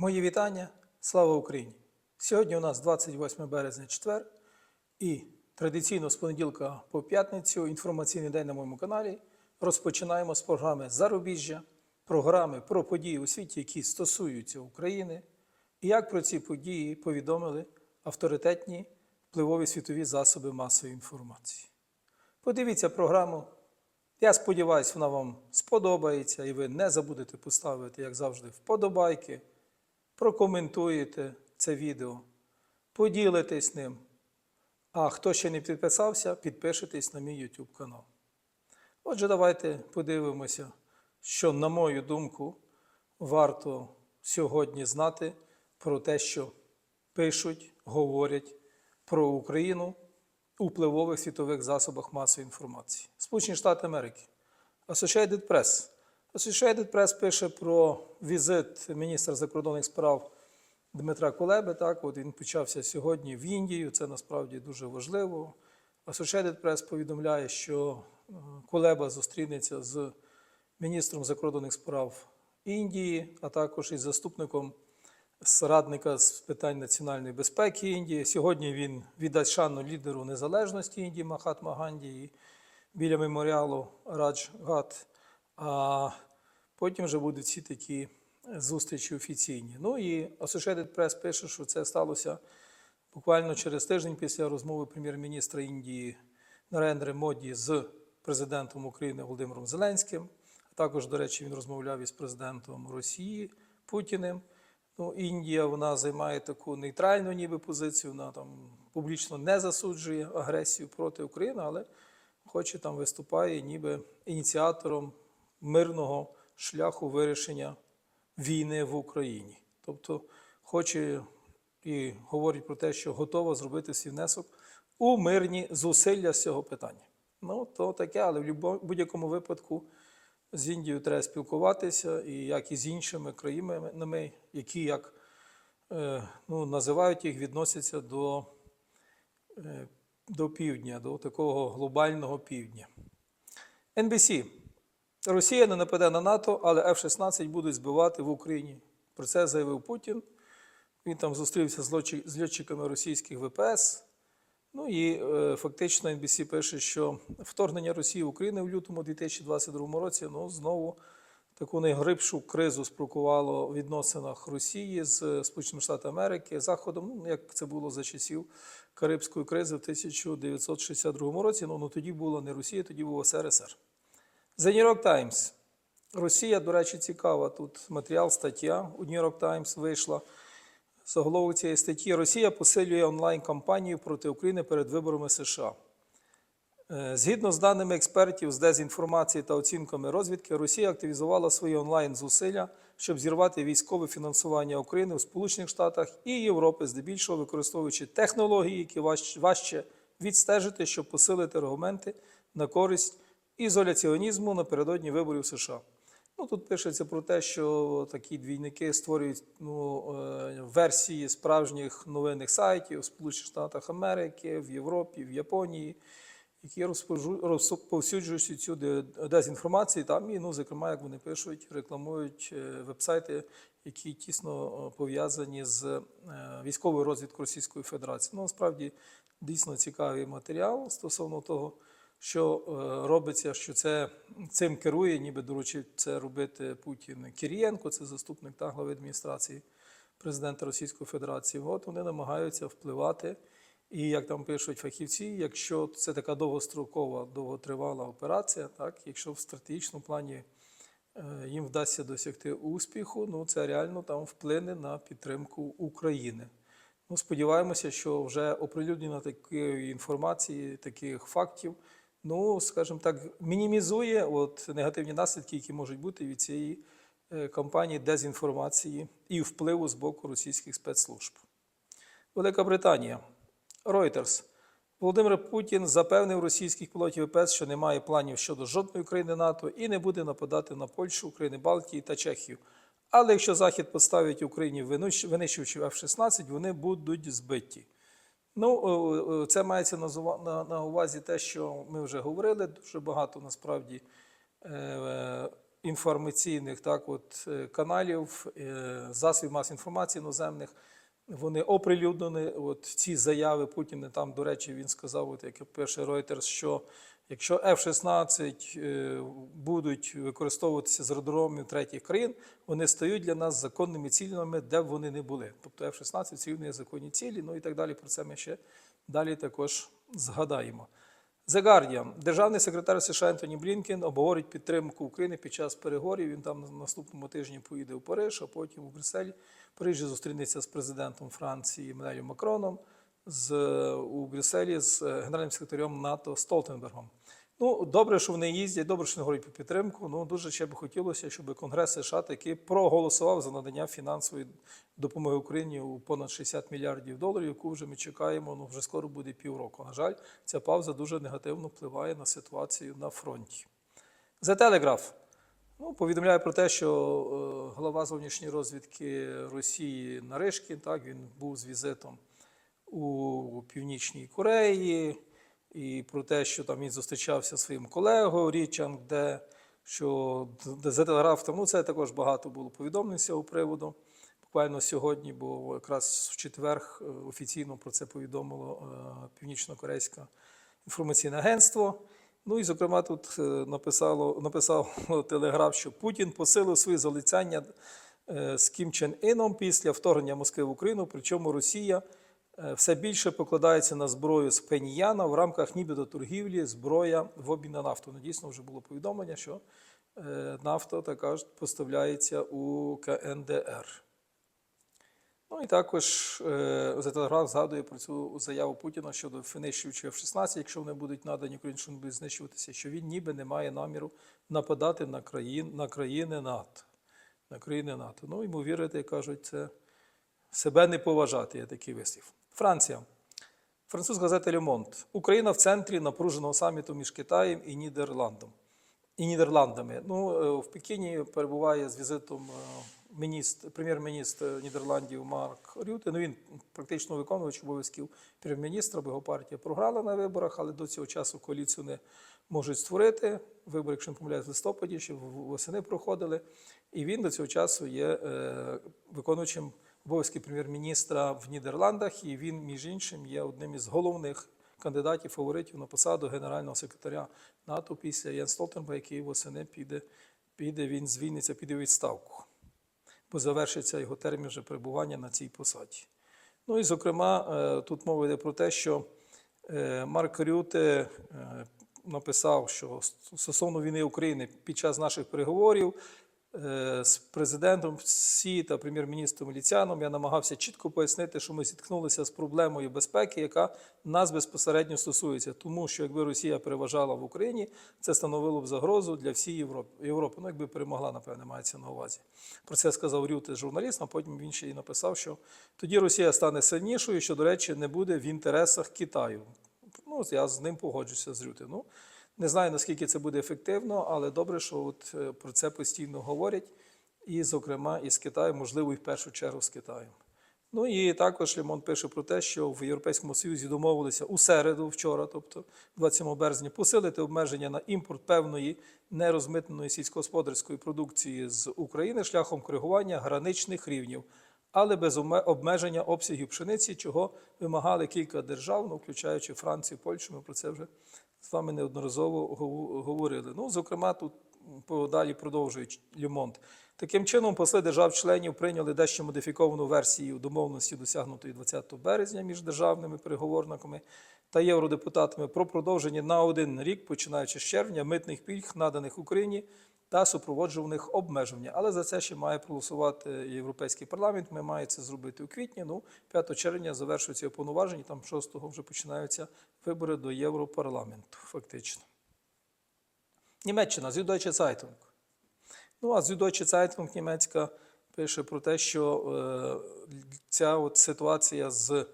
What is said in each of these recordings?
Мої вітання. Слава Україні! Сьогодні у нас 28 березня, четвер, і традиційно з понеділка по п'ятницю інформаційний день на моєму каналі. Розпочинаємо з програми Зарубіжжя, програми про події у світі, які стосуються України, і як про ці події повідомили авторитетні впливові світові засоби масової інформації. Подивіться програму. Я сподіваюся, вона вам сподобається, і ви не забудете поставити, як завжди, вподобайки, прокоментуєте це відео, поділитесь ним. А хто ще не підписався, підпишитесь на мій YouTube канал. Отже, давайте подивимося, що, на мою думку, варто сьогодні знати про те, що пишуть, говорять про Україну у впливових світових засобах масової інформації. Сполучені Штати Америки. Associated Press. Associated Press пише про візит міністра закордонних справ Дмитра Кулеби. Так, от він почався сьогодні в Індію. Це насправді дуже важливо. Associated Press повідомляє, що е, Кулеба зустрінеться з міністром закордонних справ Індії, а також із заступником радника з питань національної безпеки Індії. Сьогодні він віддасть шану лідеру незалежності Індії Махатма Ганді біля меморіалу Радж Гат. Потім вже будуть всі такі зустрічі офіційні. Ну і Associated Press пише, що це сталося буквально через тиждень після розмови прем'єр-міністра Індії Нарендри Моді з президентом України Володимиром Зеленським. А також, до речі, він розмовляв із президентом Росії Путіним. Ну, Індія вона займає таку нейтральну ніби позицію, вона там публічно не засуджує агресію проти України, але хоче там виступає ніби ініціатором мирного шляху вирішення війни в Україні. Тобто хоче і говорить про те, що готова зробити свій внесок у мирні зусилля з цього питання. Ну, то таке, але в будь-якому випадку з Індією треба спілкуватися, і як і з іншими країнами, які як е, ну, називають їх, відносяться до, е, до півдня, до такого глобального півдня. NBC. Росія не нападе на НАТО, але F-16 будуть збивати в Україні. Про це заявив Путін. Він там зустрівся з льотчиками російських ВПС. Ну і е, фактично NBC пише, що вторгнення Росії в Україну в лютому 2022 році ну, знову таку найглибшу кризу спровокувало в відносинах Росії з Сполученими Штатами Америки, Заходом, ну, як це було за часів Карибської кризи в 1962 році. Ну, ну тоді було не Росія, тоді було СРСР. The New York Times. Росія, до речі, цікава. Тут матеріал, стаття у New York Times вийшла. Заголовок цієї статті Росія посилює онлайн-кампанію проти України перед виборами США. Е, Згідно з даними експертів з дезінформації та оцінками розвідки, Росія активізувала свої онлайн-зусилля, щоб зірвати військове фінансування України у Сполучених Штатах і Європи, здебільшого використовуючи технології, які важче відстежити, щоб посилити аргументи на користь ізоляціонізму напередодні виборів США. Ну, тут пишеться про те, що такі двійники створюють ну, е, версії справжніх новинних сайтів у Сполучених Штатах Америки, в Європі, в Японії, які розповсюджують цю де- дезінформацію. Там і, ну, зокрема, як вони пишуть, рекламують е, вебсайти, які тісно е, пов'язані з військовою розвідкою Російської Федерації. Ну, насправді дійсно цікавий матеріал стосовно того що е, робиться, що це цим керує, ніби доручив це робити Путін Кирієнко, це заступник та глави адміністрації президента Російської Федерації. От вони намагаються впливати. І як там пишуть фахівці, якщо це така довгострокова, довготривала операція, так якщо в стратегічному плані е, їм вдасться досягти успіху, ну це реально там вплине на підтримку України. Ну, сподіваємося, що вже оприлюднення такої інформації, таких фактів, ну, скажімо так, мінімізує от негативні наслідки, які можуть бути від цієї е, кампанії дезінформації і впливу з боку російських спецслужб. Велика Британія. Reuters. Володимир Путін запевнив російських пілотів ВПС, що немає планів щодо жодної країни НАТО і не буде нападати на Польщу, Україну, Балтії та Чехію. Але якщо Захід поставить Україні винищ- винищувачів F-16, вони будуть збиті. Ну, це мається на увазі те, що ми вже говорили. Дуже багато насправді е, інформаційних так, от, е, каналів, е, засобів мас інформації іноземних. Вони оприлюднені. От ці заяви Путіна. Там, до речі, він сказав, от як пише Reuters, що якщо F-16 е, будуть використовуватися з аеродромів третіх країн, вони стають для нас законними цілями, де б вони не були. Тобто F-16 це є законні цілі, ну і так далі. Про це ми ще далі також згадаємо. The Guardian. Державний секретар США Ентоні Блінкен обговорить підтримку України під час переговорів. Він там на наступному тижні поїде в Париж, а потім у Брюссель. В Парижі зустрінеться з президентом Франції Еммануелем Макроном, з, у Брюсселі з е, генеральним секретарем НАТО Столтенбергом. Ну, добре, що вони їздять, добре, що вони говорять про підтримку. Ну, дуже ще б хотілося, щоб Конгрес США таки проголосував за надання фінансової допомоги Україні у понад 60 мільярдів доларів, яку вже ми чекаємо. Ну, вже скоро буде півроку. На жаль, ця пауза дуже негативно впливає на ситуацію на фронті. The Telegraph. Ну, повідомляє про те, що е, голова зовнішньої розвідки Росії Наришкін, так, він був з візитом у Північній Кореї, і про те, що там він зустрічався зі своїм колегою Річанг, Де, що за телеграф, ну це також багато було повідомлень з цього приводу. Буквально сьогодні, бо якраз в четвер е, офіційно про це повідомило е, Північно-Корейське інформаційне агентство. Ну і, зокрема, тут е, написало, написав телеграф, що Путін посилив свої залицяння з Кім Чен Іном після вторгнення Москви в Україну, причому Росія все більше покладається на зброю з Пеніяна в рамках нібито торгівлі, зброя в обмін на нафту. Ну, дійсно, вже було повідомлення, що е, нафта також поставляється у КНДР. Ну і також е, телеграф згадує про цю заяву Путіна щодо винищувачів F-16, якщо вони будуть надані Україні, що вони будуть знищуватися, що він ніби не має наміру нападати на, країн, на країни НАТО. На країни НАТО. Ну, йому вірити, кажуть, це себе не поважати, є такий вислів. Франція. Французька газета Le Monde. Україна в центрі напруженого саміту між Китаєм і Нідерландом. І Нідерландами. Ну, е, в Пекіні перебуває з візитом е, міністр, прем'єр-міністр Нідерландів Марк Рюте. Ну, він практично виконувач обов'язків прем'єр-міністра, бо його партія програла на виборах, але до цього часу коаліцію не можуть створити. Вибори, якщо не помиляюсь, в листопаді чи восени проходили. І він до цього часу є е, виконуючим обов'язки прем'єр-міністра в Нідерландах, і він, між іншим, є одним із головних кандидатів фаворитів на посаду генерального секретаря НАТО після Єн Столтенберга, який восени піде, піде він звільниться, піде у відставку, бо завершиться його термін вже перебування на цій посаді. Ну і, зокрема, е, тут мова йде про те, що е, Марк Рюте е, написав, що стосовно війни України під час наших переговорів з президентом Сі та прем'єр-міністром Ліцяном я намагався чітко пояснити, що ми зіткнулися з проблемою безпеки, яка нас безпосередньо стосується. Тому що якби Росія переважала в Україні, це становило б загрозу для всієї Європи. Європи. Ну, якби перемогла, напевне, мається на увазі. Про це сказав Рюте журналіст, а потім він ще й написав, що тоді Росія стане сильнішою, що, до речі, не буде в інтересах Китаю. Ну, я з ним погоджуся з Рюте. Ну, не знаю, наскільки це буде ефективно, але добре, що от е, про це постійно говорять. І, зокрема, із Китаєм, можливо, і в першу чергу з Китаєм. Ну і також Лімон пише про те, що в Європейському Союзі домовилися у середу, вчора, тобто 27 березня, посилити обмеження на імпорт певної нерозмитненої сільськогосподарської продукції з України шляхом коригування граничних рівнів, але без обмеження обсягів пшениці, чого вимагали кілька держав, ну, включаючи Францію, Польщу. Ми про це вже з вами неодноразово говорили. Ну, зокрема, тут далі продовжують Люмонт. Таким чином, посли держав-членів прийняли дещо модифіковану версію домовленості, досягнутої 20 березня між державними переговорниками та євродепутатами про продовження на один рік, починаючи з червня, митних пільг, наданих Україні та супроводжуваних обмеження. Але за це ще має проголосувати Європейський парламент. Ми маємо це зробити у квітні. Ну, 5 червня завершуються його повноваження, там 6 вже починаються вибори до Європарламенту, фактично. Німеччина, Süddeutsche Zeitung. Ну, а Süddeutsche Zeitung німецька пише про те, що е, ця от ситуація з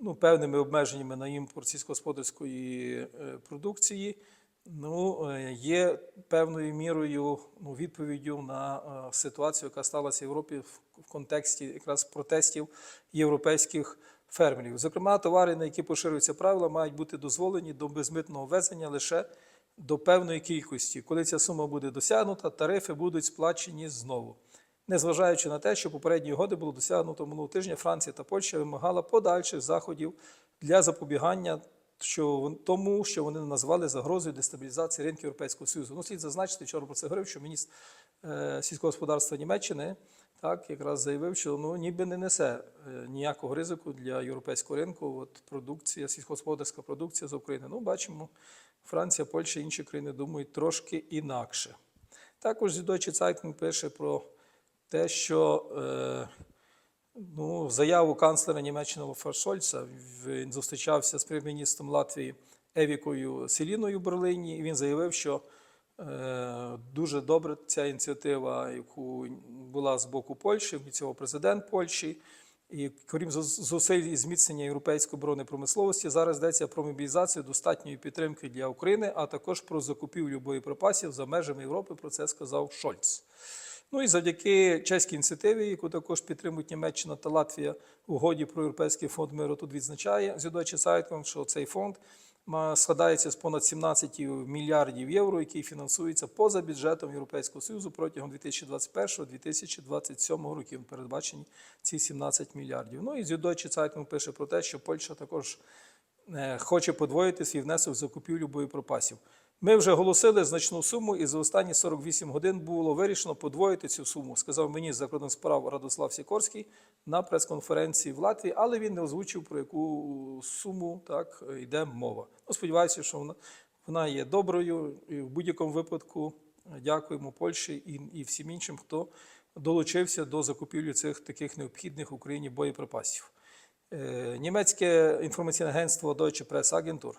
ну, певними обмеженнями на імпорт сільськогосподарської е, продукції ну, е, є певною мірою ну, відповіддю на е, ситуацію, яка сталася в Європі в, контексті якраз протестів європейських фермерів. Зокрема, товари, на які поширюються правила, мають бути дозволені до безмитного ввезення лише до певної кількості. Коли ця сума буде досягнута, тарифи будуть сплачені знову. Незважаючи на те, що попередні угоди було досягнуто минулого тижня, Франція та Польща вимагала подальших заходів для запобігання що тому, що вони назвали загрозою дестабілізації ринків Європейського Союзу. Ну, слід зазначити, вчора про це говорив, що міністр е, сільського господарства Німеччини так якраз заявив, що ну ніби не несе е, ніякого ризику для європейського ринку. От продукція, сільськогосподарська продукція з України. Ну, бачимо, Франція, Польща, інші країни думають трошки інакше. Також Deutsche Zeitung пише про те, що е, ну, заяву канцлера Німеччини Олафа Шольца він зустрічався з прем'єр-міністром Латвії Евікою Селіною в Берліні, і він заявив, що е, дуже добре ця ініціатива, яку була з боку Польщі, ініціював президент Польщі. І крім зусиль і зміцнення європейської оборонної промисловості, зараз йдеться про мобілізацію достатньої підтримки для України, а також про закупівлю боєприпасів за межами Європи. Про це сказав Шольц. Ну і завдяки чеській ініціативі, яку також підтримують Німеччина та Латвія в угоді про Європейський фонд миру, тут відзначає Зюдочі Сайтком, що цей фонд складається з понад 17 мільярдів євро, який фінансується поза бюджетом Європейського Союзу протягом 2021-2027 років. Передбачені ці 17 мільярдів. Ну і Зюдочі Сайтком пише про те, що Польща також е, хоче подвоїти свій внесок в закупівлю боєприпасів. Ми вже оголосили значну суму, і за останні 48 годин було вирішено подвоїти цю суму, сказав міністр закордонних справ Радослав Сікорський на прес-конференції в Латвії, але він не озвучив, про яку суму так йде мова. Ну, сподіваюся, що вона, вона є доброю. І в будь-якому випадку дякуємо Польщі і, і всім іншим, хто долучився до закупівлі цих таких необхідних Україні боєприпасів. Е, Німецьке інформаційне агентство Deutsche Presse-Agentur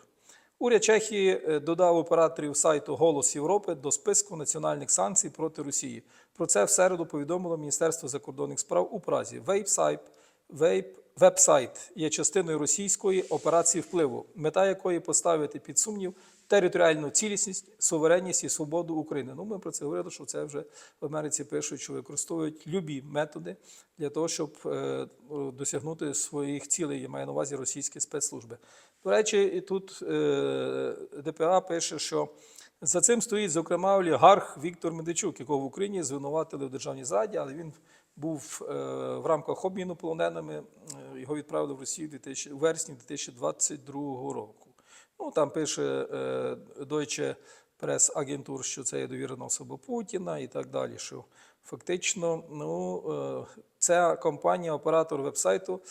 Уряд Чехії е, додав операторів сайту Голос Європи до списку національних санкцій проти Росії. Про це в середу повідомило Міністерство закордонних справ у Празі. Вейпсайп вейп, веб-сайт є частиною російської операції впливу, мета якої поставити під сумнів територіальну цілісність, суверенність і свободу України. Ну, ми про це говорили, що це вже в Америці пишуть, що використовують любі методи для того, щоб е, досягнути своїх цілей. Я маю на увазі російські спецслужби. До речі, і тут е, ДПА пише, що за цим стоїть, зокрема, олігарх Віктор Медведчук, якого в Україні звинуватили в державній зраді, але він був е, в рамках обміну полоненими. е, Його відправили в Росію в 2000 у вересні 2022 року. Ну там пише е, Deutsche Press-Agentur, що це є довірена особа Путіна і так далі. Що фактично, ну е, ця компанія, оператор вебсайту,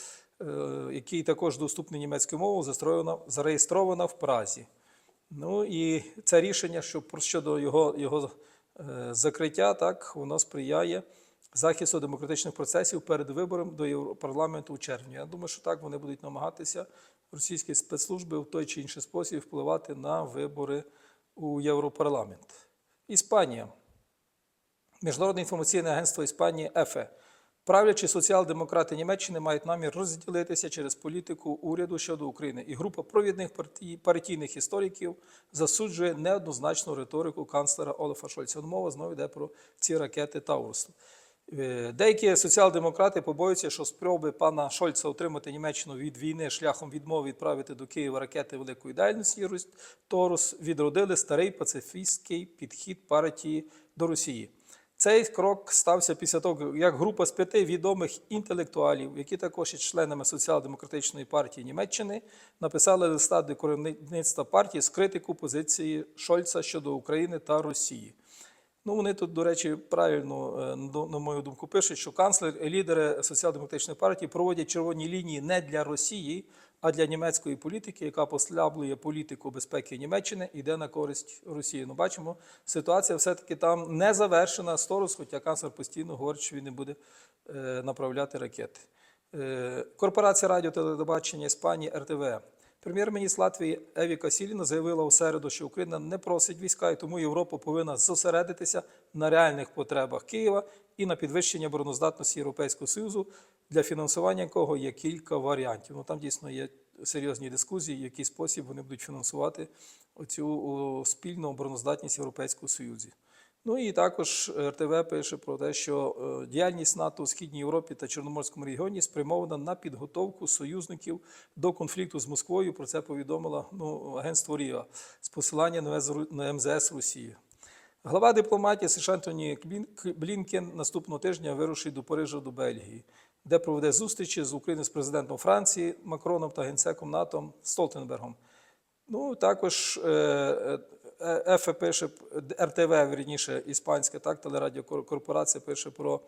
е, який також доступний німецькою мовою, зареєстрована, в Празі. Ну і це рішення, що щодо його, його закриття, так воно сприяє захисту демократичних процесів перед вибором до Європарламенту у червні. Я думаю, що так вони будуть намагатися російські спецслужби в той чи інший спосіб впливати на вибори у Європарламент. Іспанія. Міжнародне інформаційне агентство Іспанії ЕФЕ. Правлячі соціал-демократи Німеччини мають намір розділитися через політику уряду щодо України, і група провідних партій, партійних істориків засуджує неоднозначну риторику канцлера Олафа Шольца. Мова знову йде про ці ракети Таурус. Е, Деякі соціал-демократи побоюються, що спроби пана Шольца отримати Німеччину від війни шляхом відмови відправити до Києва ракети великої дальності Рус- Торус відродили старий пацифістський підхід партії до Росії. Цей крок стався після того, як група з п'яти відомих інтелектуалів, які також є членами соціал-демократичної партії Німеччини, написали листа до керівництва партії з критику позиції Шольца щодо України та Росії. Ну, вони тут, до речі, правильно, е, на мою думку, пишуть, що канцлер і лідери соціал-демократичної партії проводять червоні лінії не для Росії, а для німецької політики, яка послаблює політику безпеки Німеччини і йде на користь Росії. Ну, бачимо, ситуація все-таки там не завершена з Торус, хоча канцлер постійно говорить, що він не буде е, направляти ракети. Е, Корпорація радіо телебачення Іспанії РТВ. Прем'єр-міністр Латвії Евіка Сіліна заявила у середу, що Україна не просить війська, і тому Європа повинна зосередитися на реальних потребах Києва і на підвищення обороноздатності Європейського Союзу, для фінансування якого є кілька варіантів. Ну там дійсно є серйозні дискусії, в який спосіб вони будуть фінансувати оцю спільну обороноздатність Європейського Союзу. Ну і також РТВ пише про те, що е, діяльність НАТО у Східній Європі та Чорноморському регіоні спрямована на підготовку союзників до конфлікту з Москвою. Про це повідомило ну, агентство Ріа з посилання на МЗС Росії. Глава дипломатії США Антоні Блінкен наступного тижня вирушить до Парижа до Бельгії, де проведе зустрічі з України з президентом Франції Макроном та генсеком НАТО Столтенбергом. Ну, також е, е, пише, РТВ, верніше, іспанська, так, телерадіокорпорація пише про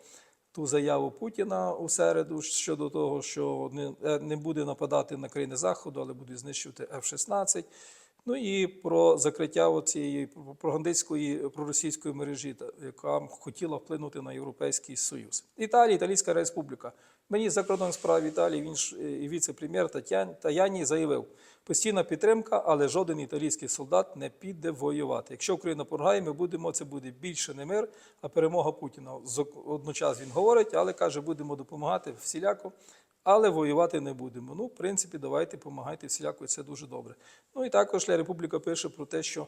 ту заяву Путіна у середу щодо того, що не, е, не буде нападати на країни Заходу, але буде знищувати F-16. Ну і про закриття цієї пропагандистської проросійської мережі, яка хотіла вплинути на Європейський Союз. Італія, Італійська Республіка. Мені закордонних справ Італії, він ж е, віце-прем'єр Таяні заявив: постійна підтримка, але жоден італійський солдат не піде воювати. Якщо Україна програє, ми будемо, це буде більше не мир, а перемога Путіна. Одночас він говорить, але каже, будемо допомагати всіляко. Але воювати не будемо. Ну, в принципі, давайте допомагайте всіляко, це дуже добре. Ну і також Ля Републіка пише про те, що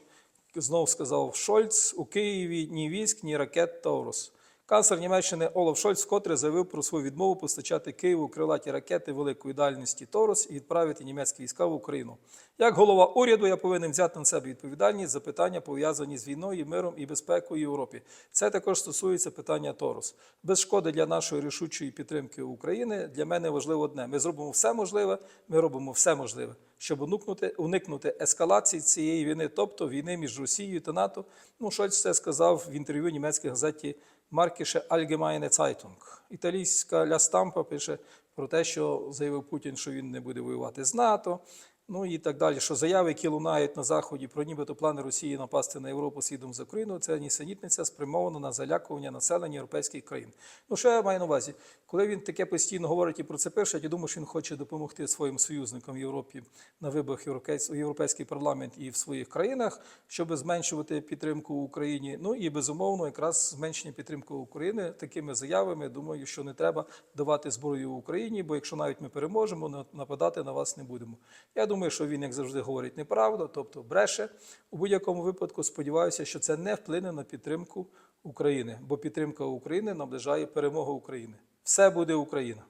знов сказав Шольц у Києві ні військ, ні ракет Таурус. Канцлер Німеччини Олаф Шольц вкотре заявив про свою відмову постачати Києву крилаті ракети великої дальності Торус і відправити німецькі війська в Україну. Як голова уряду, я повинен взяти на себе відповідальність за питання, пов'язані з війною, миром і безпекою Європі. Це також стосується питання Торус. Без шкоди для нашої рішучої підтримки України для мене важливо одне: ми зробимо все можливе, ми робимо все можливе, щоб уникнути, уникнути ескалації цієї війни, тобто війни між Росією та НАТО. Ну, Шольц це сказав в інтерв'ю німецькій газеті Маркіше Allgemeine Zeitung. Італійська Ля Стампа пише про те, що заявив Путін, що він не буде воювати з НАТО. Ну і так далі, що заяви, які лунають на заході про нібито плани Росії напасти на Європу слідом за Україну, це нісенітниця спрямована на залякування населення європейських країн. Ну що я маю на увазі? Коли він таке постійно говорить і про це пише, я думаю, що він хоче допомогти своїм союзникам в Європі на виборах в Європейський парламент і в своїх країнах, щоб зменшувати підтримку Україні. Ну і безумовно, якраз зменшення підтримки України такими заявами. Думаю, що не треба давати зброю Україні, бо якщо навіть ми переможемо, на- нападати на вас не будемо. Я думаю, що він, як завжди, говорить неправду, тобто бреше. У будь-якому випадку сподіваюся, що це не вплине на підтримку України, бо підтримка України наближає перемогу України. Все буде Україна.